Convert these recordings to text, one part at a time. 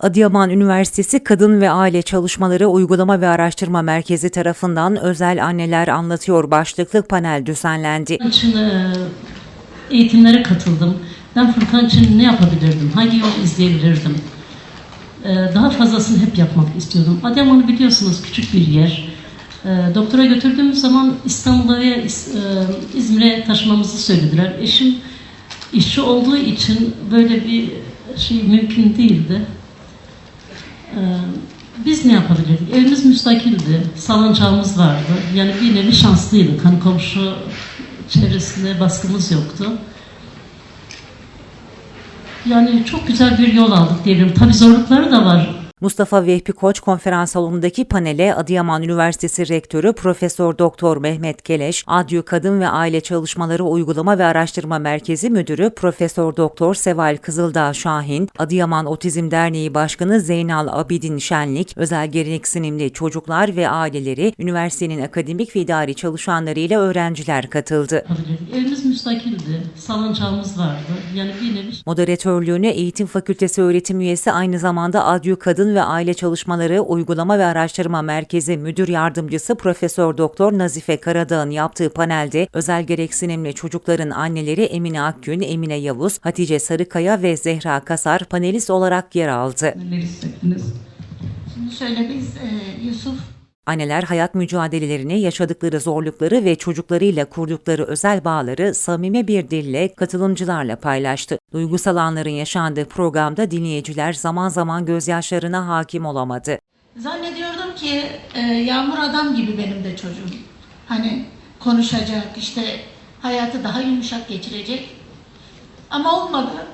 Adıyaman Üniversitesi Kadın ve Aile Çalışmaları Uygulama ve Araştırma Merkezi tarafından Özel Anneler Anlatıyor başlıklı panel düzenlendi. İçin e, eğitimlere katıldım. Ben Furkan için ne yapabilirdim? Hangi yol izleyebilirdim? E, Daha fazlasını hep yapmak istiyordum. Adıyaman'ı biliyorsunuz küçük bir yer. E, Doktora götürdüğümüz zaman İstanbul'a ve İz- İzmir'e taşımamızı söylediler. Eşim işçi olduğu için böyle bir şey mümkün değildi. E, Biz ne yapabilirdik? Evimiz müstakildi, salıncağımız vardı. Yani bir nevi şanslıydık. Hani komşu çevresinde baskımız yoktu. Yani çok güzel bir yol aldık diyebilirim. Tabii zorlukları da var. Mustafa Vehbi Koç konferans salonundaki panele Adıyaman Üniversitesi Rektörü Profesör Doktor Mehmet Keleş, Adyu Kadın ve Aile Çalışmaları Uygulama ve Araştırma Merkezi Müdürü Profesör Doktor Seval Kızıldağ Şahin, Adıyaman Otizm Derneği Başkanı Zeynal Abidin Şenlik, özel gereksinimli çocuklar ve aileleri, üniversitenin akademik ve idari çalışanlarıyla öğrenciler katıldı. Evimiz müstakildi, salıncağımız vardı. Yani bir nevi Moderatörlüğünü Eğitim Fakültesi öğretim üyesi aynı zamanda Adyu Kadın ve Aile Çalışmaları Uygulama ve Araştırma Merkezi Müdür Yardımcısı Profesör Doktor Nazife Karadağ'ın yaptığı panelde özel gereksinimli çocukların anneleri Emine Akgün, Emine Yavuz, Hatice Sarıkaya ve Zehra Kasar panelist olarak yer aldı. Neler hissettiniz? Şimdi şöyle biz e, Yusuf Anneler hayat mücadelelerini, yaşadıkları zorlukları ve çocuklarıyla kurdukları özel bağları samimi bir dille katılımcılarla paylaştı. Duygusal anların yaşandığı programda dinleyiciler zaman zaman gözyaşlarına hakim olamadı. zannediyordum ki e, Yağmur adam gibi benim de çocuğum. Hani konuşacak, işte hayatı daha yumuşak geçirecek. Ama olmadı.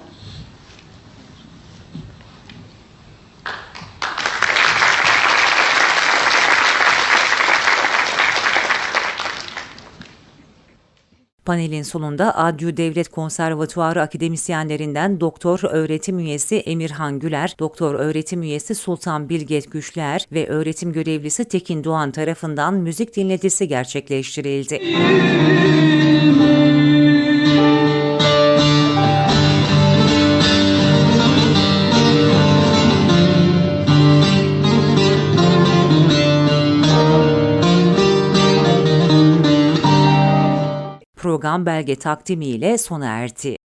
Panelin sonunda Adyu Devlet Konservatuarı akademisyenlerinden doktor öğretim üyesi Emirhan Güler, doktor öğretim üyesi Sultan Bilget Güçler ve öğretim görevlisi Tekin Doğan tarafından müzik dinletisi gerçekleştirildi. Program belge takdimiyle sona erdi.